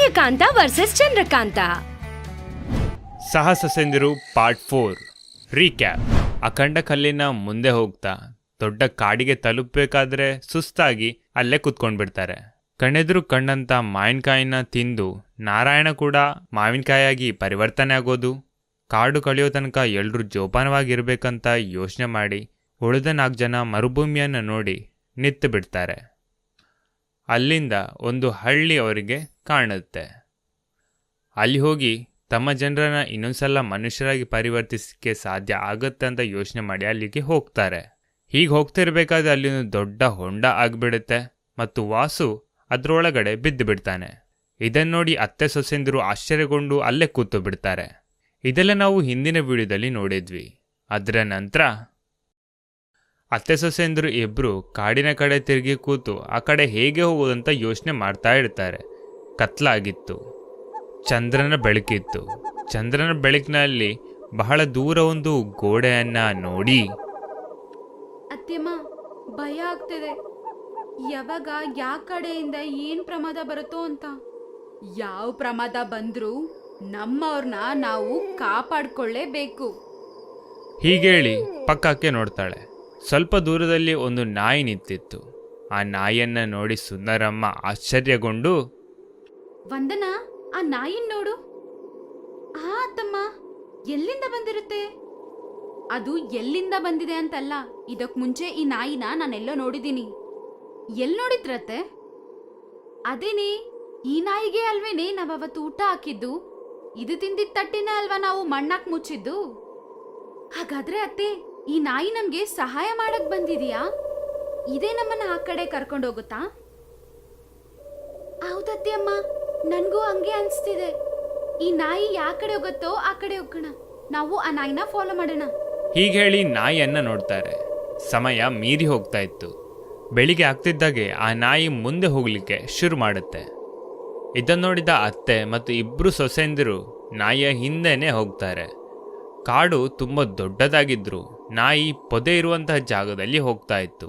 Suryakanta versus Chandrakanta. ಸಾಹಸಸೆಂದಿರು part four recap ಅಖಂಡ ಕಲ್ಲಿನ ಮುಂದೆ ಹೋಗ್ತಾ, ದೊಡ್ಡ ಕಾಡಿಗೆ ತಲುಪಬೇಕಾದ್ರೆ ಸುಸ್ತಾಗಿ ಅಲ್ಲೇ ಕುತ್ಕೊಂಡ್ಬಿಡ್ತಾರೆ ಕಣ್ಣೆದುರು ಕಣ್ಣಂತ ಮಾವಿನಕಾಯಿನ ತಿಂದು, ನಾರಾಯಣ ಕೂಡ ಮಾವಿನಕಾಯಿಯಾಗಿ ಪರಿವರ್ತನೆ ಆಗೋದು, ಕಾಡು ಕಳೆಯೋ ತನಕ ಎಲ್ಲರೂ ಜೋಪಾನವಾಗಿರ್ಬೇಕಂತ ಯೋಚನೆ ಮಾಡಿ, ಉಳಿದ ನಾಲ್ಕು ಜನ ಮರುಭೂಮಿಯನ್ನು ನೋಡಿ ನಿತ್ತು ಬಿಡ್ತಾರೆ. ಅಲ್ಲಿಂದ ಒಂದು ಹಳ್ಳಿ ಅವರಿಗೆ ಕಾಣುತ್ತೆ. ಅಲ್ಲಿ ಹೋಗಿ ತಮ್ಮ ಜನರನ್ನ ಇನ್ನೊಂದ್ಸಲ ಮನುಷ್ಯರಾಗಿ ಪರಿವರ್ತಿಸಕ್ಕೆ ಸಾಧ್ಯ ಆಗುತ್ತೆ ಅಂತ ಯೋಚನೆ ಮಾಡಿ ಅಲ್ಲಿಗೆ ಹೋಗ್ತಾರೆ. ಹೀಗೆ ಹೋಗ್ತಿರ್ಬೇಕಾದ್ರೆ ಅಲ್ಲಿ ಒಂದು ದೊಡ್ಡ ಹೊಂಡ ಆಗ್ಬಿಡುತ್ತೆ ಮತ್ತು ವಾಸು ಅದರೊಳಗಡೆ ಬಿದ್ದು ಬಿಡ್ತಾನೆ. ಇದನ್ನು ನೋಡಿ ಅತ್ತೆ ಸೊಸೆಂದರು ಆಶ್ಚರ್ಯಗೊಂಡು ಅಲ್ಲೇ ಕೂತು ಬಿಡ್ತಾರೆ. ಇದೆಲ್ಲ ನಾವು ಹಿಂದಿನ ವಿಡಿಯೋದಲ್ಲಿ ನೋಡಿದ್ವಿ. ಅದರ ನಂತರ ಅತ್ತೆ ಸೊಸೆಂದರು ಇಬ್ಬರು ಕಾಡಿನ ಕಡೆ ತಿರುಗಿ ಕೂತು ಆ ಕಡೆ ಹೇಗೆ ಹೋಗೋದಂತ ಯೋಚನೆ ಮಾಡ್ತಾ ಇರ್ತಾರೆ. ಕತ್ಲಾಗಿತ್ತು. ಚಂದ್ರನ ಬೆಳಕಿತ್ತು. ಚಂದ್ರನ ಬೆಳಕಿನಲ್ಲಿ ಬಹಳ ದೂರ ಒಂದು ಗೋಡೆಯನ್ನ ನೋಡಿ. ಅತ್ತೆಮ್ಮ ಭಯ ಆಗ್ತಿದೆ. ಯಾವಾಗ ಯಾವ ಕಡೆಯಿಂದ ಏನ್ ಪ್ರಮಾದ ಬರುತ್ತೋ ಅಂತ. ಯಾವ ಪ್ರಮಾದ ಬಂದ್ರೂ ನಮ್ಮವ್ರನ್ನ ನಾವು ಕಾಪಾಡ್ಕೊಳ್ಳೇಬೇಕು. ಹೀಗೇಳಿ ಪಕ್ಕಕ್ಕೆ ನೋಡ್ತಾಳೆ. ಸ್ವಲ್ಪ ದೂರದಲ್ಲಿ ಒಂದು ನಾಯಿ ನಿಂತಿತ್ತು. ಆ ನಾಯಿಯನ್ನ ನೋಡಿ ಸುಂದರಮ್ಮ ಆಶ್ಚರ್ಯಗೊಂಡು, ವಂದನಾ, ಆ ನಾಯಿನ್ ನೋಡು. ಆ ತಮ್ಮ ಎಲ್ಲಿಂದ ಬಂದಿರುತ್ತೆ? ಅದು ಎಲ್ಲಿಂದ ಬಂದಿದೆ ಅಂತಲ್ಲ, ಇದಕ್ ಮುಂಚೆ ಈ ನಾಯಿನ ನಾನೆಲ್ಲೋ ನೋಡಿದ್ದೀನಿ. ಎಲ್ಲಿ ನೋಡಿದ್ರತ್ತೆ? ಅದೇನೇ, ಈ ನಾಯಿಗೆ ಅಲ್ವೇನೆ ನಾವತ್ತು ಊಟ ಹಾಕಿದ್ದು? ಇದು ತಿಂದಿದ್ದ ತಟ್ಟಿನ ಅಲ್ವಾ ನಾವು ಮಣ್ಣಾಕ್ ಮುಚ್ಚಿದ್ದು? ಹಾಗಾದ್ರೆ ಅತ್ತೆ ಈ ನಾಯಿ ನಮ್ಗೆ ಸಹಾಯ ಮಾಡಕ್ ಬಂದಿದ್ಯಾ? ಇದೇ ನಮ್ಮನ್ನ ಆ ಕಡೆ ಕರ್ಕೊಂಡೋಗುತ್ತಾ ಹೌದತ್ತೆ ಅಮ್ಮ, ನನಗೂ ಹಂಗೆ ಅನ್ಸ್ತಿದೆ. ಈ ನಾಯಿ ಯಾವ ಕಡೆ ಹೋಗುತ್ತೋ ಆ ಕಡೆ ಹೋಗೋಣ. ನಾವು ಆ ನಾಯಿನ ಫಾಲೋ ಮಾಡೋಣ. ಹೀಗೆ ಹೇಳಿ ನಾಯಿಯನ್ನ ನೋಡ್ತಾರೆ. ಸಮಯ ಮೀರಿ ಹೋಗ್ತಾ ಇತ್ತು. ಬೆಳಿಗ್ಗೆ ಆಗ್ತಿದ್ದಾಗೆ ಆ ನಾಯಿ ಮುಂದೆ ಹೋಗ್ಲಿಕ್ಕೆ ಶುರು ಮಾಡುತ್ತೆ. ಇದನ್ನು ನೋಡಿದ ಅತ್ತೆ ಮತ್ತು ಇಬ್ರು ಸೊಸೆಂದಿರು ನಾಯಿಯ ಹಿಂದೆನೆ ಹೋಗ್ತಾರೆ. ಕಾಡು ತುಂಬ ದೊಡ್ಡದಾಗಿದ್ರು. ನಾಯಿ ಪೊದೆ ಇರುವಂತಹ ಜಾಗದಲ್ಲಿ ಹೋಗ್ತಾ ಇತ್ತು.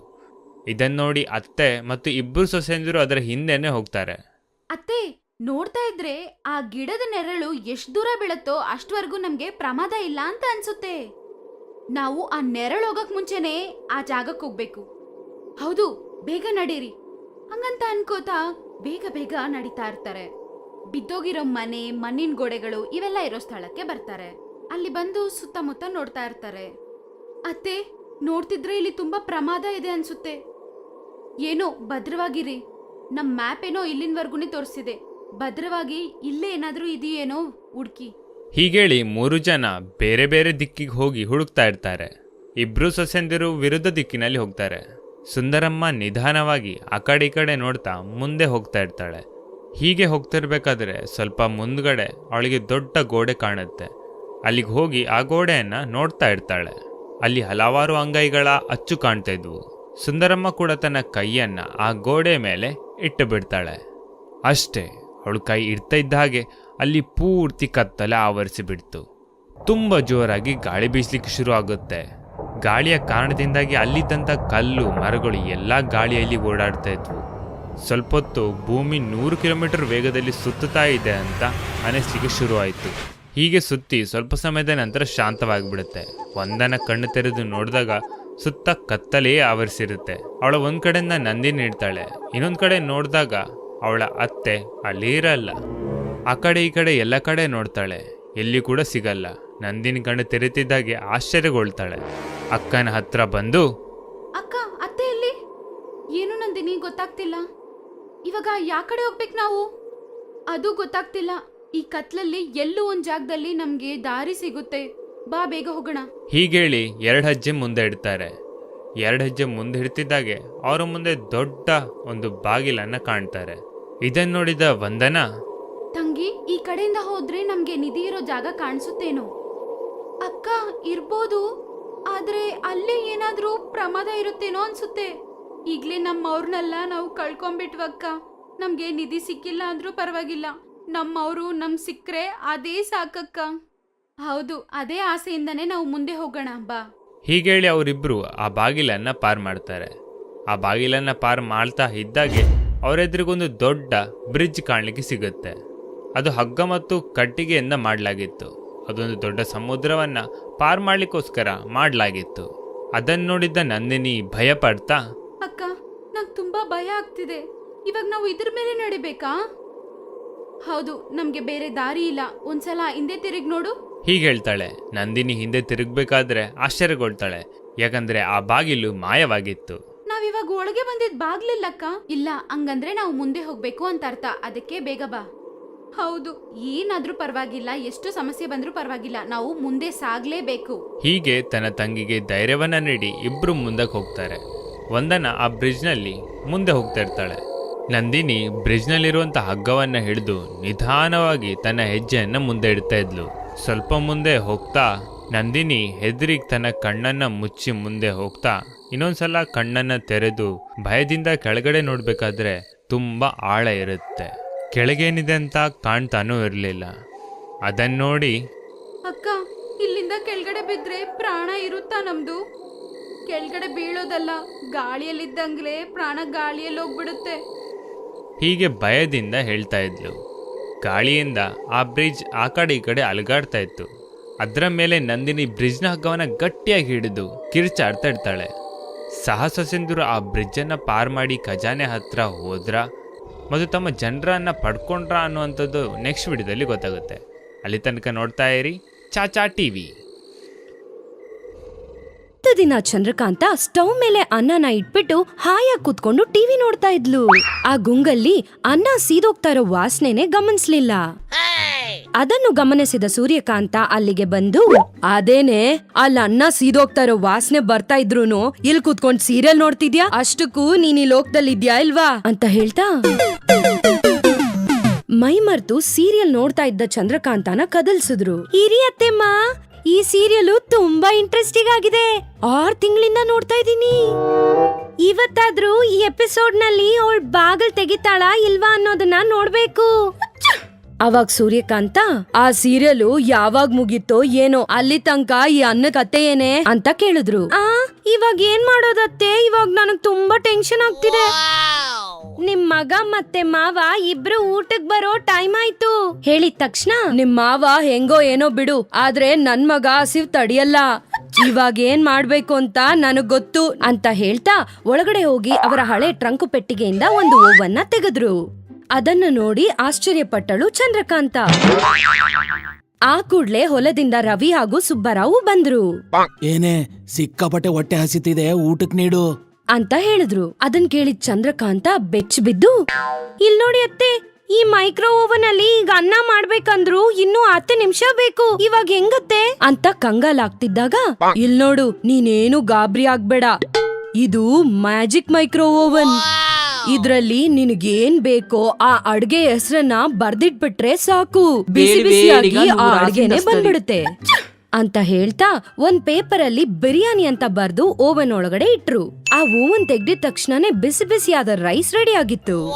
ಇದನ್ನ ನೋಡಿ ಅತ್ತೆ ಮತ್ತು ಇಬ್ಬರು ಸೊಸೆಂದಿರು ಅದರ ಹಿಂದೆನೆ ಹೋಗ್ತಾರೆ. ಅತ್ತೆ, ನೋಡ್ತಾ ಇದ್ರೆ ಆ ಗಿಡದ ನೆರಳು ಎಷ್ಟು ದೂರ ಬೀಳತ್ತೋ ಅಷ್ಟವರೆಗೂ ನಮ್ಗೆ ಪ್ರಮಾದ ಇಲ್ಲ ಅಂತ ಅನ್ಸುತ್ತೆ. ನಾವು ಆ ನೆರಳು ಹೋಗಕ್ ಮುಂಚೆನೆ ಆ ಜಾಗಕ್ಕೆ ಹೋಗ್ಬೇಕು. ಹೌದು, ಬೇಗ ನಡೀರಿ. ಹಂಗಂತ ಅನ್ಕೋತಾ ಬೇಗ ಬೇಗ ನಡೀತಾ ಇರ್ತಾರೆ. ಬಿದ್ದೋಗಿರೋ ಮನೆ, ಮಣ್ಣಿನ ಗೋಡೆಗಳು ಇವೆಲ್ಲ ಇರೋ ಸ್ಥಳಕ್ಕೆ ಬರ್ತಾರೆ. ಅಲ್ಲಿ ಬಂದು ಸುತ್ತಮುತ್ತ ನೋಡ್ತಾ ಇರ್ತಾರೆ. ಅತ್ತೆ, ನೋಡ್ತಿದ್ರೆ ಇಲ್ಲಿ ತುಂಬಾ ಪ್ರಮಾದ ಇದೆ ಅನ್ಸುತ್ತೆ. ಏನೋ, ಭದ್ರವಾಗಿರಿ. ನಮ್ ಮ್ಯಾಪ್ ಏನೋ ಇಲ್ಲಿನವರೆಗೂ ತೋರಿಸಿದೆ. ಭದ್ರವಾಗಿ ಇಲ್ಲೇ ಏನಾದ್ರೂ ಇದೆಯೇನೋ, ಹುಡುಕಿ. ಹೀಗೇಳಿ ಮೂರು ಜನ ಬೇರೆ ಬೇರೆ ದಿಕ್ಕಿಗೆ ಹೋಗಿ ಹುಡುಕ್ತಾ ಇರ್ತಾರೆ. ಇಬ್ರು ಸೊಸೆಂದಿರು ವಿರುದ್ಧ ದಿಕ್ಕಿನಲ್ಲಿ ಹೋಗ್ತಾರೆ. ಸುಂದರಮ್ಮ ನಿಧಾನವಾಗಿ ಆ ಕಡೆ ಈ ಕಡೆ ನೋಡ್ತಾ ಮುಂದೆ ಹೋಗ್ತಾ ಇರ್ತಾಳೆ. ಹೀಗೆ ಹೋಗ್ತಿರ್ಬೇಕಾದ್ರೆ ಸ್ವಲ್ಪ ಮುಂದ್ಗಡೆ ಅವಳಿಗೆ ದೊಡ್ಡ ಗೋಡೆ ಕಾಣುತ್ತೆ. ಅಲ್ಲಿಗೆ ಹೋಗಿ ಆ ಗೋಡೆಯನ್ನ ನೋಡ್ತಾ ಇರ್ತಾಳೆ. ಅಲ್ಲಿ ಹಲವಾರು ಅಂಗೈಗಳ ಅಚ್ಚು ಕಾಣ್ತಾ ಇದ್ವು. ಸುಂದರಮ್ಮ ಕೂಡ ತನ್ನ ಕೈಯನ್ನ ಆ ಗೋಡೆ ಮೇಲೆ ಇಟ್ಟು ಬಿಡ್ತಾಳೆ. ಅಷ್ಟೇ, ಅವಳು ಕೈ ಇಡ್ತಾ ಇದ್ದ ಹಾಗೆ ಅಲ್ಲಿ ಪೂರ್ತಿ ಕತ್ತಲೆ ಆವರಿಸಿಬಿಡ್ತು ತುಂಬ ಜೋರಾಗಿ ಗಾಳಿ ಬೀಸಲಿಕ್ಕೆ ಶುರು ಆಗುತ್ತೆ. ಗಾಳಿಯ ಕಾರಣದಿಂದಾಗಿ ಅಲ್ಲಿದ್ದಂಥ ಕಲ್ಲು, ಮರಗಳು ಎಲ್ಲ ಗಾಳಿಯಲ್ಲಿ ಓಡಾಡ್ತಾ ಇದ್ವು. ಸ್ವಲ್ಪ ಹೊತ್ತು ಭೂಮಿ ನೂರು ಕಿಲೋಮೀಟರ್ ವೇಗದಲ್ಲಿ ಸುತ್ತುತ್ತಾ ಇದೆ ಅಂತ ಅನಿಸ್ಲಿಕ್ಕೆ ಶುರುವಾಯಿತು. ಹೀಗೆ ಸುತ್ತಿ ಸ್ವಲ್ಪ ಸಮಯದ ನಂತರ ಶಾಂತವಾಗಿಬಿಡುತ್ತೆ. ಒಂದನ ಕಣ್ಣು ತೆರೆದು ನೋಡಿದಾಗ ಸುತ್ತ ಕತ್ತಲೆಯೇ ಆವರಿಸಿರುತ್ತೆ. ಅವಳ ಒಂದ್ ಕಡೆಯಿಂದ ನಂದಿನಿ ಇಡ್ತಾಳೆ ಇನ್ನೊಂದ್ ಕಡೆ ನೋಡಿದಾಗ ಅವಳ ಅತ್ತೆ ಅಲ್ಲಿ ಇರಲ್ಲ. ಆ ಕಡೆ ಈ ಕಡೆ ಎಲ್ಲ ಕಡೆ ನೋಡ್ತಾಳೆ. ಎಲ್ಲಿ ಕೂಡ ಸಿಗಲ್ಲ. ನಂದಿನ ಕಣ್ಣು ತೆರೆತಿದ್ದಾಗೆ ಆಶ್ಚರ್ಯಗೊಳ್ತಾಳೆ. ಅಕ್ಕನ ಹತ್ರ ಬಂದು, ಅಕ್ಕ, ಅತ್ತೆ ಎಲ್ಲಿ? ಏನು ನಂದಿನಿ, ಗೊತ್ತಾಗ್ತಿಲ್ಲ. ಇವಾಗ ಯಾ ಕಡೆ ಹೋಗ್ಬೇಕು ನಾವು? ಅದು ಗೊತ್ತಾಗ್ತಿಲ್ಲ. ಈ ಕತ್ಲಲ್ಲಿ ಎಲ್ಲೂ ಒಂದ್ ಜಾಗದಲ್ಲಿ ನಮ್ಗೆ ದಾರಿ ಸಿಗುತ್ತೆ. ಬಾ ಬೇಗ ಹೋಗೋಣ. ಹೀಗೇಳಿ ಎರಡು ಹೆಜ್ಜೆ ಮುಂದೆ ಇಡ್ತಾರೆ. ಎರಡು ಹೆಜ್ಜೆ ಮುಂದೆ ಇಡ್ತಿದ್ದಾಗೆ ಅವರ ಮುಂದೆ ದೊಡ್ಡ ಒಂದು ಬಾಗಿಲನ್ನ ಕಾಣ್ತಾರೆ. ಇದನ್ನ ನೋಡಿದ ವಂದನ ತಂಗಿ ಈ ಕಡೆಯಿಂದ ಹೋದ್ರೆ ನಮ್ಗೆ ನಿಧಿ ಇರೋ ಜಾಗ ಕಾಣಿಸುತ್ತೇನೋ? ಅಕ್ಕ ಇರ್ಬೋದು. ಆದ್ರೆ ಅಲ್ಲೇ ಏನಾದ್ರೂ ಪ್ರಮಾದ ಇರುತ್ತೇನೋ ಅನ್ಸುತ್ತೆ. ಈಗ್ಲೇ ನಮ್ಮವ್ರನ್ನೆಲ್ಲ ನಾವು ಕಳ್ಕೊಂಬಿಟ್ವಕ್ಕ ನಮ್ಗೆ ನಿಧಿ ಸಿಕ್ಕಿಲ್ಲ ಅಂದ್ರೂ ಪರವಾಗಿಲ್ಲ. ನಮ್ಮವ್ರು ನಮ್ ಸಿಕ್ಕರೆ ಅದೇ ಸಾಕಕ್ಕ. ಹೌದು ಅದೇ ಆಸೆಯಿಂದನೇ ನಾವು ಮುಂದೆ ಹೋಗೋಣ ಬಾ. ಹೀಗೇಳಿ ಅವರಿಬ್ರು ಆ ಬಾಗಿಲನ್ನ ಪಾರ್ ಮಾಡ್ತಾರೆ. ಆ ಬಾಗಿಲನ್ನ ಪಾರ್ ಮಾಡ್ತಾ ಇದ್ದಾಗೆ ಅವರೆದ್ರಿಗೊಂದು ದೊಡ್ಡ ಬ್ರಿಡ್ಜ್ ಕಾಣಲಿಕ್ಕೆ ಸಿಗುತ್ತೆ. ಅದು ಹಗ್ಗ ಮತ್ತು ಕಟ್ಟಿಗೆಯಿಂದ ಮಾಡಲಾಗಿತ್ತು. ಅದೊಂದು ದೊಡ್ಡ ಸಮುದ್ರವನ್ನ ಪಾರ್ ಮಾಡ್ಲಿಕ್ಕೋಸ್ಕರ ಮಾಡಲಾಗಿತ್ತು. ಅದನ್ನು ನೋಡಿದ್ದ ನಂದಿನಿ ಭಯ ಪಡ್ತಾ ಅಕ್ಕ ನಂಗೆ ತುಂಬಾ ಭಯ ಆಗ್ತಿದೆ. ಇವಾಗ ನಾವು ಇದ್ರ ಮೇಲೆ ನಡಿಬೇಕಾ? ಹೌದು ನಮ್ಗೆ ಬೇರೆ ದಾರಿ ಇಲ್ಲ. ಒಂದ್ಸಲ ಹಿಂದೆ ತಿರುಗಿ ನೋಡು. ಹೀಗೆ ಹೇಳ್ತಾಳೆ. ನಂದಿನಿ ಹಿಂದೆ ತಿರುಗ್ಬೇಕಾದ್ರೆ ಆಶ್ಚರ್ಯಗೊಳ್ತಾಳೆ. ಯಾಕಂದ್ರೆ ಆ ಬಾಗಿಲು ಮಾಯವಾಗಿತ್ತು. ನಾವಿವಾಗ ಒಳಗೆ ಬಂದಿದ್ ಬಾಗ್ಲಿಲ್ಲಕ್ಕ? ಇಲ್ಲ ಹಂಗಂದ್ರೆ ನಾವು ಮುಂದೆ ಹೋಗ್ಬೇಕು ಅಂತ ಅರ್ಥ ಅದಕ್ಕೆ ಬೇಗ ಬಾ. ಹೌದು ಏನಾದ್ರೂ ಪರವಾಗಿಲ್ಲ. ಎಷ್ಟು ಸಮಸ್ಯೆ ಬಂದ್ರೂ ಪರವಾಗಿಲ್ಲ. ನಾವು ಮುಂದೆ ಸಾಗ್ಲೇಬೇಕು. ಹೀಗೆ ತನ್ನ ತಂಗಿಗೆ ಧೈರ್ಯವನ್ನ ನೀಡಿ ಇಬ್ರು ಮುಂದಕ್ಕೆ ಹೋಗ್ತಾರೆ. ವಂದನ ಆ ಬ್ರಿಡ್ಜ್ನಲ್ಲಿ ಮುಂದೆ ಹೋಗ್ತಾ ಇರ್ತಾಳೆ. ನಂದಿನಿ ಬ್ರಿಡ್ಜ್ನಲ್ಲಿರುವಂಥ ಹಗ್ಗವನ್ನು ಹಿಡಿದು ನಿಧಾನವಾಗಿ ತನ್ನ ಹೆಜ್ಜೆಯನ್ನು ಮುಂದೆ ಇಡ್ತಾ ಇದ್ಲು. ಸ್ವಲ್ಪ ಮುಂದೆ ಹೋಗ್ತಾ ನಂದಿನಿ ಹೆದರಿಗೆ ತನ್ನ ಕಣ್ಣನ್ನ ಮುಚ್ಚಿ ಮುಂದೆ ಹೋಗ್ತಾ ಇನ್ನೊಂದ್ಸಲ ಕಣ್ಣನ್ನ ತೆರೆದು ಭಯದಿಂದ ಕೆಳಗಡೆ ನೋಡ್ಬೇಕಾದ್ರೆ ತುಂಬಾ ಆಳ ಇರುತ್ತೆ. ಕೆಳಗೇನಿದೆ ಅಂತ ಕಾಣ್ತಾನೂ ಇರಲಿಲ್ಲ. ಅದನ್ನ ನೋಡಿ ಅಕ್ಕ, ಇಲ್ಲಿಂದ ಕೆಳಗಡೆ ಬಿದ್ರೆ ಪ್ರಾಣ ಇರುತ್ತಾ ನಮ್ದು? ಕೆಳಗಡೆ ಬೀಳೋದಲ್ಲ, ಗಾಳಿಯಲ್ಲಿದ್ದಂಗ್ಲೇ ಪ್ರಾಣ ಗಾಳಿಯಲ್ಲಿ ಹೋಗ್ಬಿಡುತ್ತೆ. ಹೀಗೆ ಭಯದಿಂದ ಹೇಳ್ತಾ ಇದ್ಲು. ಗಾಳಿಯಿಂದ ಆ ಬ್ರಿಡ್ಜ್ ಆ ಕಡೆ ಈ ಕಡೆ ಅಲುಗಾಡ್ತಾ ಇತ್ತು. ಅದರ ಮೇಲೆ ನಂದಿನಿ ಬ್ರಿಡ್ಜ್ನ ಹಗ್ಗವನ್ನು ಗಟ್ಟಿಯಾಗಿ ಹಿಡಿದು ಕಿರ್ಚಾಡ್ತಾ ಇರ್ತಾಳೆ. ಸಾಹಸಸೆಂದರು ಆ ಬ್ರಿಡ್ಜನ್ನು ಪಾರ್ ಮಾಡಿ ಖಜಾನೆ ಹತ್ರ ಹೋದ್ರ? ಮತ್ತು ತಮ್ಮ ಜನರನ್ನ ಪಡ್ಕೊಂಡ್ರ ಅನ್ನುವಂಥದ್ದು ನೆಕ್ಸ್ಟ್ ವಿಡಿಯೋದಲ್ಲಿ ಗೊತ್ತಾಗುತ್ತೆ. ಅಲ್ಲಿ ತನಕ ನೋಡ್ತಾ ಇರಿ. ಚಾಚಾ ಟಿವಿ. ಹತ್ತು ದಿನ ಚಂದ್ರಕಾಂತ ಸ್ಟವ್ ಮೇಲೆ ಅನ್ನನ ಇಟ್ಬಿಟ್ಟು ಹಾಯಾಗಿ ಕೂತ್ಕೊಂಡು ಟಿವಿ ನೋಡ್ತಾ ಇದ್ಲು. ಆ ಗುಂಗಲ್ಲಿ ಅನ್ನ ಸೀದೋಗ್ತಾ ಇರೋ ವಾಸನೆನೆ ಗಮನಿಸ್ಲಿಲ್ಲ. ಅದನ್ನು ಗಮನಿಸಿದ ಸೂರ್ಯಕಾಂತ ಅಲ್ಲಿಗೆ ಬಂದು, ಅದೇನೆ? ಅಲ್ಲಿ ಅನ್ನ ಸೀದೋಗ್ತಾ ಇರೋ ವಾಸನೆ ಬರ್ತಾ ಇದ್ರು ಇಲ್ಲಿ ಕೂತ್ಕೊಂಡ್ ಸೀರಿಯಲ್ ನೋಡ್ತಿದ್ಯಾ? ಅಷ್ಟಕ್ಕೂ ನೀನ್ ಈ ಲೋಕದಲ್ಲಿ ಇದ್ಯಾ ಇಲ್ವಾ? ಅಂತ ಹೇಳ್ತಾ ಮೈ ಮರ್ತು ಸೀರಿಯಲ್ ನೋಡ್ತಾ ಇದ್ದ ಚಂದ್ರಕಾಂತನ ಕದಲ್ಸಿದ್ರು. ಹಿರಿ ಅತ್ತೆಮ್ಮ ಈ ಸೀರಿಯಲ್ ತುಂಬಾ ಇಂಟ್ರೆಸ್ಟಿಂಗ್ ಆಗಿದೆ. ಆರ್ ತಿಂಗಳಿಂದ ನೋಡ್ತಾ ಇದ್ದೀನಿ. ಇವತ್ತಾದ್ರೂ ಈ ಎಪಿಸೋಡ್ನಲ್ಲಿ ಅವಳ ಬಾಗಲ್ ತೆಗಿತಾಳ ಇಲ್ವಾ ಅನ್ನೋದನ್ನ ನೋಡ್ಬೇಕು. ಅವಾಗ ಸೂರ್ಯಕಾಂತ, ಆ ಸೀರಿಯಲ್ ಯಾವಾಗ ಮುಗೀತೋ ಏನೋ ಅಲ್ಲಿ ತನಕ ಈ ಅನ್ನ ಕತೆ ಏನೇ ಅಂತ ಕೇಳಿದ್ರು. ಆ, ಇವಾಗ ಏನ್ ಮಾಡೋದತ್ತೆ? ಇವಾಗ ನನಗ್ ತುಂಬಾ ಟೆನ್ಷನ್ ಆಗ್ತಿದೆ. ನಿಮ್ ಮಗ ಮತ್ತೆ ಮಾವ ಇಬ್ರು ಊಟಕ್ ಬರೋ ಟೈಮ್ ಆಯ್ತು. ಹೇಳಿದ ತಕ್ಷಣ, ನಿಮ್ ಮಾವ ಹೆಂಗೋ ಏನೋ ಬಿಡು, ಆದ್ರೆ ನನ್ ಮಗ ಹಸಿವ್ ತಡಿಯಲ್ಲ. ಇವಾಗ ಏನ್ ಮಾಡ್ಬೇಕು ಅಂತ ನನಗ್ ಗೊತ್ತು, ಅಂತ ಹೇಳ್ತಾ ಒಳಗಡೆ ಹೋಗಿ ಅವರ ಹಳೆ ಟ್ರಂಕು ಪೆಟ್ಟಿಗೆಯಿಂದ ಒಂದು ಓವನ್ನ ತೆಗೆದ್ರು. ಅದನ್ನು ನೋಡಿ ಆಶ್ಚರ್ಯಪಟ್ಟಳು ಚಂದ್ರಕಾಂತ. ಆ ಕೂಡ್ಲೆ ಹೊಲದಿಂದ ರವಿ ಹಾಗೂ ಸುಬ್ಬರಾವು ಬಂದ್ರು. ಏನೇ, ಸಿಕ್ಕಾಪಟ್ಟೆ ಹೊಟ್ಟೆ ಹಸಿತಿದೆ, ಊಟಕ್ ನೀಡು. ಅಂತ ಹೇಳಿದ್ರು. ಅದನ್ ಕೇಳಿದ್ ಚಂದ್ರಕಾಂತ ಬೆಚ್ಚ ಬಿದ್ದು ಇಲ್ ನೋಡಿ ಅತ್ತೆ ಈ ಮೈಕ್ರೋ ಓವನ್ ಅಲ್ಲಿ ಈಗ ಅನ್ನ ಮಾಡ್ಬೇಕಂದ್ರು ಇನ್ನು ಹತ್ತು ನಿಮಿಷ ಬೇಕು. ಇವಾಗ ಹೆಂಗತ್ತೆ? ಅಂತ ಕಂಗಾಲಾಗ್ತಿದ್ದಾಗ ಇಲ್ ನೋಡು ನೀನೇನು ಗಾಬರಿ ಆಗ್ಬೇಡ. ಇದು ಮ್ಯಾಜಿಕ್ ಮೈಕ್ರೋ ಓವನ್ ಇದ್ರಲ್ಲಿ ನಿನಗೇನ್ ಬೇಕೋ ಆ ಅಡ್ಗೆ ಹೆಸರನ್ನ ಬರ್ದಿಟ್ಬಿಟ್ರೆ ಸಾಕು. ಬಿಸಿ ಬಿಸಿಯಾಗಿ ಆ ಅಡ್ಗೆನೆ ಬಂದ್ಬಿಡುತ್ತೆ. ಅಂತ ಹೇಳ್ತಾ ಒಂದ್ ಪೇಪರ್ ಅಲ್ಲಿ ಬಿರಿಯಾನಿ ಅಂತ ಬರೆದು ಓವನ್ ಒಳಗಡೆ ಇಟ್ರು. ಆ ಓವನ್ ತೆಗ್ದಿದ ತಕ್ಷಣನೇ ಬಿಸಿ ಬಿಸಿಯಾದ ರೈಸ್ ರೆಡಿ ಆಗಿತ್ತು.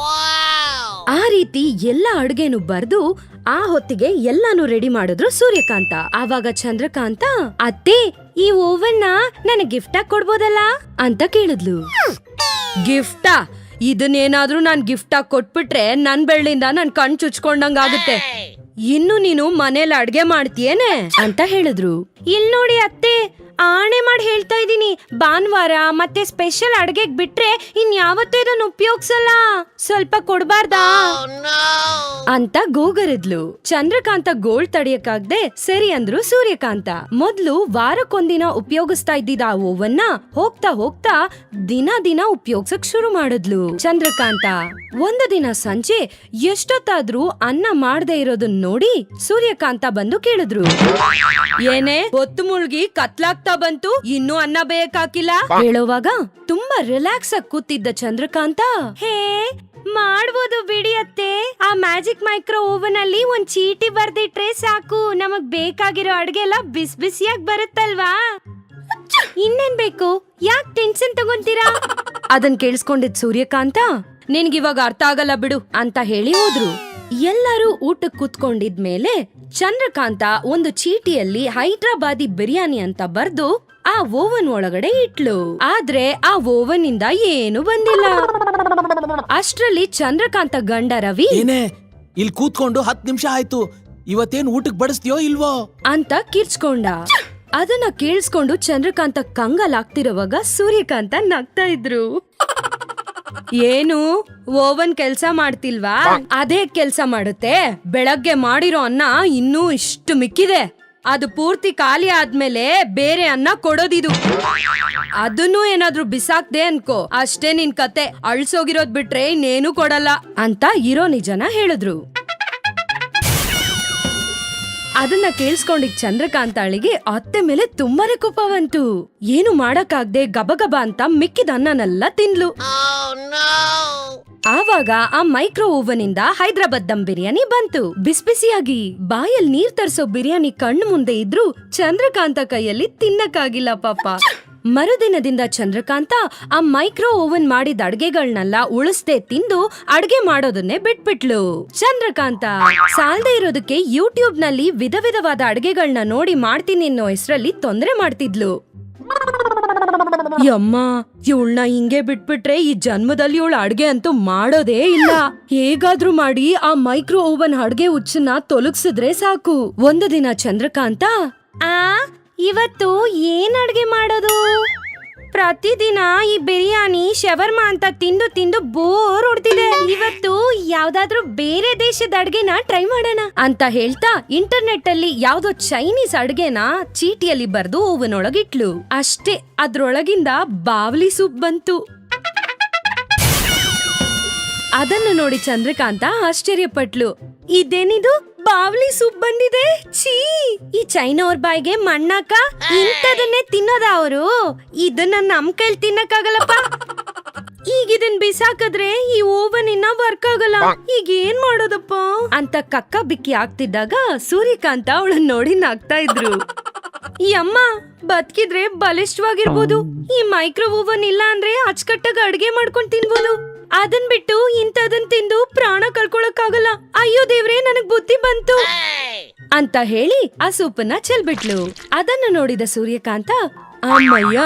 ಆ ರೀತಿ ಎಲ್ಲ ಅಡ್ಗೆನು ಬರೆದು ಆ ಹೊತ್ತಿಗೆ ಎಲ್ಲಾನು ರೆಡಿ ಮಾಡಿದ್ರು ಸೂರ್ಯಕಾಂತ. ಆವಾಗ ಚಂದ್ರಕಾಂತ ಅತ್ತೆ ಈ ಓವನ್ ನನ್ ನನಗೆ ಗಿಫ್ಟ್ ಆಗಿ ಕೊಡ್ಬೋದಲ್ಲ? ಅಂತ ಕೇಳಿದ್ಲು. ಗಿಫ್ಟಾ? ಇದನ್ನೇನಾದ್ರೂ ನಾನ್ ಗಿಫ್ಟ್ ಆಗಿ ಕೊಟ್ಬಿಟ್ರೆ ನನ್ ಬೆಳ್ಳಿಂದ ನನ್ ಕಣ್ ಚುಚ್ಕೊಂಡಂಗ್ ಆಗುತ್ತೆ ಇನ್ನು ನೀನು ಮನೇಲಿ ಅಡ್ಗೆ ಮಾಡ್ತೀಯೇನೆ? ಅಂತ ಹೇಳಿದ್ರು. ಇಲ್ ನೋಡಿ ಅತ್ತೆ ಆಣೆ ಮಾಡಿ ಹೇಳ್ತಾ ಇದ್ದೀನಿ. ಭಾನುವಾರ ಮತ್ತೆ ಸ್ಪೆಷಲ್ ಅಡ್ಗೆಗ್ ಬಿಟ್ರೆ ಇನ್ ಯಾವತ್ತೂ ಇದನ್ನ ಉಪಯೋಗಿಸಲ್ಲ. ಸ್ವಲ್ಪ ಕೊಡ್ಬಾರ್ದಾ? ಅಂತ ಗೋಗರಿದ್ಲು. ಚಂದ್ರಕಾಂತ ಗೋಳ್ ತಡಿಯಕ್ಕಾಗ್ದೆ ಸರಿ ಅಂದ್ರು ಸೂರ್ಯಕಾಂತ. ಮೊದ್ಲು ವಾರಕ್ಕೊಂದಿನ ಉಪಯೋಗಿಸ್ತಾ ಇದ್ದಿದ್ದ ಆ ಓವನ್ನ ಹೋಗ್ತಾ ಹೋಗ್ತಾ ದಿನ ದಿನ ಉಪಯೋಗ್ಸಕ್ ಶುರು ಮಾಡಿದ್ಲು ಚಂದ್ರಕಾಂತ. ಒಂದು ದಿನ ಸಂಜೆ ಎಷ್ಟೊತ್ತಾದ್ರೂ ಅನ್ನ ಮಾಡದೆ ಇರೋದನ್ನ ನೋಡಿ ಸೂರ್ಯಕಾಂತ ಬಂದು ಕೇಳಿದ್ರು. ಏನೇ, ಹೊತ್ತು ಮುಳ್ಗಿ ಕತ್ಲಾಗ್ತಾ ಬಂತು ಇನ್ನೂ ಅನ್ನ ಬೇಯಕ್ಕಾಕಿಲ್ಲ. ಹೇಳುವಾಗ ತುಂಬಾ ರಿಲ್ಯಾಕ್ಸ್ ಆಗಿ ಕೂತಿದ್ದ ಚಂದ್ರಕಾಂತ. ಹೇ ಮಾಡ್ಬೋದು ಬಿಡಿ ಅತ್ತೆ. ಆ ಮ್ಯಾಜಿಕ್ ಮೈಕ್ರೋ ಓವನ್ ಅಲ್ಲಿ ಒಂದ್ ಚೀಟಿ ಬರ್ದಿಟ್ರೆ ಸಾಕು. ನಮಗ್ ಬೇಕಾಗಿರೋ ಅಡ್ಗೆ ಎಲ್ಲ ಬಿಸ್ ಬಿಸಿಯಾಗಿ ಬರುತ್ತಲ್ವಾ? ಇನ್ನೇನ್ ಬೇಕು? ಯಾಕ್ ಟೆನ್ಷನ್ ತಗೊಂತೀರಾ? ಅದನ್ ಕೇಳಿಸ್ಕೊಂಡಿದ್ ಸೂರ್ಯಕಾಂತ ನಿನ್ಗಿವಾಗ ಅರ್ಥ ಆಗಲ್ಲ ಬಿಡು ಅಂತ ಹೇಳಿ ಹೋದ್ರು. ಎಲ್ಲರೂ ಊಟಕ್ ಕೂತ್ಕೊಂಡಿದ್ಮೇಲೆ ಚಂದ್ರಕಾಂತ ಒಂದು ಚೀಟಿಯಲ್ಲಿ ಹೈದ್ರಾಬಾದಿ ಬಿರಿಯಾನಿ ಅಂತ ಬರ್ದು ಆ ಓವನ್ ಒಳಗಡೆ ಇಟ್ಲು. ಆದ್ರೆ ಆ ಓವನ್ ಇಂದ ಏನು ಬಂದಿಲ್ಲ. ಅಷ್ಟ್ರಲ್ಲಿ ಚಂದ್ರಕಾಂತ ಗಂಡ ರವಿ ಏನೇ ಇಲ್ಲಿ ಕೂತ್ಕೊಂಡು ಹತ್ತು ನಿಮಿಷ ಆಯ್ತು. ಇವತ್ತೇನು ಊಟಕ್ಕೆ ಬಡಿಸ್ತೀಯೋ ಇಲ್ವೋ? ಅಂತ ಕಿರ್ಚ್ಕೊಂಡ. ಅದನ್ನ ಕೇಳಿಸ್ಕೊಂಡು ಚಂದ್ರಕಾಂತ ಕಂಗಲಾಗ್ತಿರುವಾಗ ಸೂರ್ಯಕಾಂತ ನಗ್ತಾ ಇದ್ರು. ಏನು? ಓವನ್ ಕೆಲ್ಸ ಮಾಡ್ತಿಲ್ವಾ? ಅದೇ ಕೆಲಸ ಮಾಡುತ್ತೆ. ಬೆಳಗ್ಗೆ ಮಾಡಿರೋ ಅನ್ನ ಇನ್ನೂ ಇಷ್ಟು ಮಿಕ್ಕಿದೆ. ಅದು ಪೂರ್ತಿ ಖಾಲಿ ಆದ್ಮೇಲೆ ಬೇರೆ ಅನ್ನ ಕೊಡೋದಿದು. ಅದನ್ನು ಏನಾದ್ರೂ ಬಿಸಾಕ್ದೆ ಅನ್ಕೋ. ಅಷ್ಟೇ ನಿನ್ ಕತೆ. ಅಳ್ಸೋಗಿರೋದ್ ಬಿಟ್ರೆ ಇನ್ನೇನು ಕೊಡಲ್ಲ ಅಂತ ಇರೋ ನಿಜನ ಹೇಳಿದ್ರು. ಅದನ್ನ ಕೇಳಿಸ್ಕೊಂಡಿದ್ ಚಂದ್ರಕಾಂತಾಳಿಗೆ ಅತ್ತೆ ಮೇಲೆ ತುಂಬಾನೇ ಕೋಪ ಬಂತು. ಏನು ಮಾಡಕ್ಕಾಗ್ದೆ ಗಬಗಬ ಅಂತ ಮಿಕ್ಕಿದ ಅನ್ನನೆಲ್ಲ ತಿನ್ಲು. ಆವಾಗ ಆ ಮೈಕ್ರೋ ಓವನ್ ಇಂದ ಹೈದರಾಬಾದ್ ದಮ್ ಬಿರಿಯಾನಿ ಬಂತು. ಬಿಸಿ ಬಿಸಿಯಾಗಿ ಬಾಯಲ್ಲಿ ನೀರ್ ತರಿಸೋ ಬಿರಿಯಾನಿ ಕಣ್ಣು ಮುಂದೆ ಇದ್ರು ಚಂದ್ರಕಾಂತ ಕೈಯಲ್ಲಿ ತಿನ್ನಕ್ಕಾಗಿಲ್ಲ ಪಾಪ. ಮರುದಿನದಿಂದ ಚಂದ್ರಕಾಂತ ಆ ಮೈಕ್ರೋ ಓವನ್ ಮಾಡಿದ ಅಡ್ಗೆಗಳ್ನೆಲ್ಲ ಉಳಿಸ್ದೆ ತಿಂದು ಅಡ್ಗೆ ಮಾಡೋದನ್ನೇ ಬಿಟ್ಬಿಟ್ಲು. ಚಂದ್ರಕಾಂತ, ಸಾಲ್ದೇ ಇರೋದಕ್ಕೆ ಯೂಟ್ಯೂಬ್ನಲ್ಲಿ ವಿಧ ವಿಧವಾದ ಅಡ್ಗೆಗಳನ್ನ ನೋಡಿ ಮಾಡ್ತೀನಿ ಅನ್ನೋ ಹೆಸರಲ್ಲಿ ತೊಂದರೆ ಮಾಡ್ತಿದ್ಲು. ಯಮ್ಮ, ಇವಳನ್ನ ಹಿಂಗೆ ಬಿಟ್ಬಿಟ್ರೆ ಈ ಜನ್ಮದಲ್ಲಿ ಇವಳು ಅಡ್ಗೆ ಅಂತೂ ಮಾಡೋದೇ ಇಲ್ಲ. ಹೇಗಾದ್ರೂ ಮಾಡಿ ಆ ಮೈಕ್ರೋ ಓವನ್ ಅಡ್ಗೆ ಹುಚ್ಚನ್ನ ತೊಲಗ್ಸಿದ್ರೆ ಸಾಕು. ಒಂದು ದಿನ ಚಂದ್ರಕಾಂತ, ಆ? ಇವತ್ತು ಏನ್ ಅಡ್ಗೆ ಮಾಡೋದು? ಪ್ರತಿದಿನ ಈ ಬಿರಿಯಾನಿ ಶವರ್ಮಾ ಅಂತ ತಿಂದು ತಿಂದು ಬೋರ್ ಹೊಡ್ತಿದೆ ಇವತ್ತು ಯಾವ್ದಾದ್ರೂ ಬೇರೆ ದೇಶದ ಅಡ್ಗೆನ ಟ್ರೈ ಮಾಡೋಣ ಅಂತ ಹೇಳ್ತಾ ಇಂಟರ್ನೆಟ್ ಅಲ್ಲಿ ಯಾವ್ದೋ ಚೈನೀಸ್ ಅಡ್ಗೆನ ಚೀಟಿಯಲ್ಲಿ ಬರ್ದು ಓವನ್ ಒಳಗಿಟ್ಲು ಅಷ್ಟೇ, ಅದ್ರೊಳಗಿಂದ ಬಾವ್ಲಿ ಸೂಪ್ ಬಂತು. ಅದನ್ನು ನೋಡಿ ಚಂದ್ರಕಾಂತ ಆಶ್ಚರ್ಯಪಟ್ಲು. ಇದೇನಿದು? ಬಾವ್ಲಿ ಸೂಪ್ ಬಂದಿದೆ? ಛೀ! ಈ ಚೈನಾ ಅವ್ರ ಬಾಯಿಗೆ ಮಣ್ಣಾಕ ಇಂಥದನ್ನೇ ತಿನ್ನೋದ ಅವರು. ಇದನ್ನ ನಮ್ ಕೈಲಿ ತಿನ್ನಕ್ಕಾಗಲ್ಲಪ್ಪ. ಈಗ ಇದನ್ ಬಿಸಾಕದ್ರೆ ಈ ಓವನ್ ಇನ್ನ ವರ್ಕ್ ಆಗಲ್ಲ. ಈಗ ಏನ್ ಮಾಡೋದಪ್ಪ? ಅಂತ ಕಕ್ಕ ಬಿಕ್ಕಿ ಆಗ್ತಿದ್ದಾಗ ಸೂರ್ಯಕಾಂತ ಅವಳನ್ ನೋಡಿ ನಗ್ತಾ ಇದ್ರು. ಈ ಅಮ್ಮ, ಬದುಕಿದ್ರೆ ಬಲಿಷ್ಠವಾಗಿರ್ಬೋದು. ಈ ಮೈಕ್ರೋ ಓವನ್ ಇಲ್ಲ ಅಂದ್ರೆ ಅಚ್ಚಕಟ್ಟಾಗ ಅಡ್ಗೆ ಮಾಡ್ಕೊಂಡ್ ತಿನ್ಬೋದು. ಅದನ್ ಬಿಟ್ಟು ಇಂಥದನ್ ತಿಂದು ಪ್ರಾಣ ಕಳ್ಕೊಳಕ್ಕಾಗಲ್ಲ. ಅಯ್ಯೋ ದೇವ್ರೆ ನನಗ್ ಬುದ್ಧಿ ಬಂತು. ಅಂತ ಹೇಳಿ ಆ ಸೂಪನ್ನ ಚೆಲ್ಬಿಟ್ಲು. ಅದನ್ನು ನೋಡಿದ ಸೂರ್ಯಕಾಂತ ಅಮ್ಮಯ್ಯ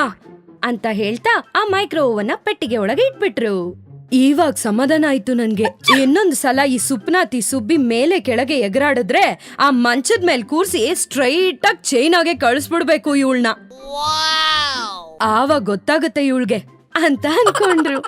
ಅಂತ ಹೇಳ್ತಾ ಆ ಮೈಕ್ರೋ ಓವನ್ನ ಪೆಟ್ಟಿಗೆ ಒಳಗೆ ಇಟ್ಬಿಟ್ರು. ಇವಾಗ ಸಮಾಧಾನ ಆಯ್ತು ನನ್ಗೆ. ಇನ್ನೊಂದು ಸಲ ಈ ಸುಪ್ನಾತಿ ಸುಬ್ಬಿ ಮೇಲೆ ಕೆಳಗೆ ಎಗರಾಡಿದ್ರೆ ಆ ಮಂಚದ ಮೇಲೆ ಕೂರ್ಸಿ ಸ್ಟ್ರೈಟ್ ಆಗಿ ಚೈನ್ ಆಗಿ ಕಳಿಸ್ಬಿಡ್ಬೇಕು ಇವಳನ್ನ ಆವಾಗ ಗೊತ್ತಾಗುತ್ತೆ ಇವಳ್ಗೆ ಅಂತ ಅನ್ಕೊಂಡ್ರು.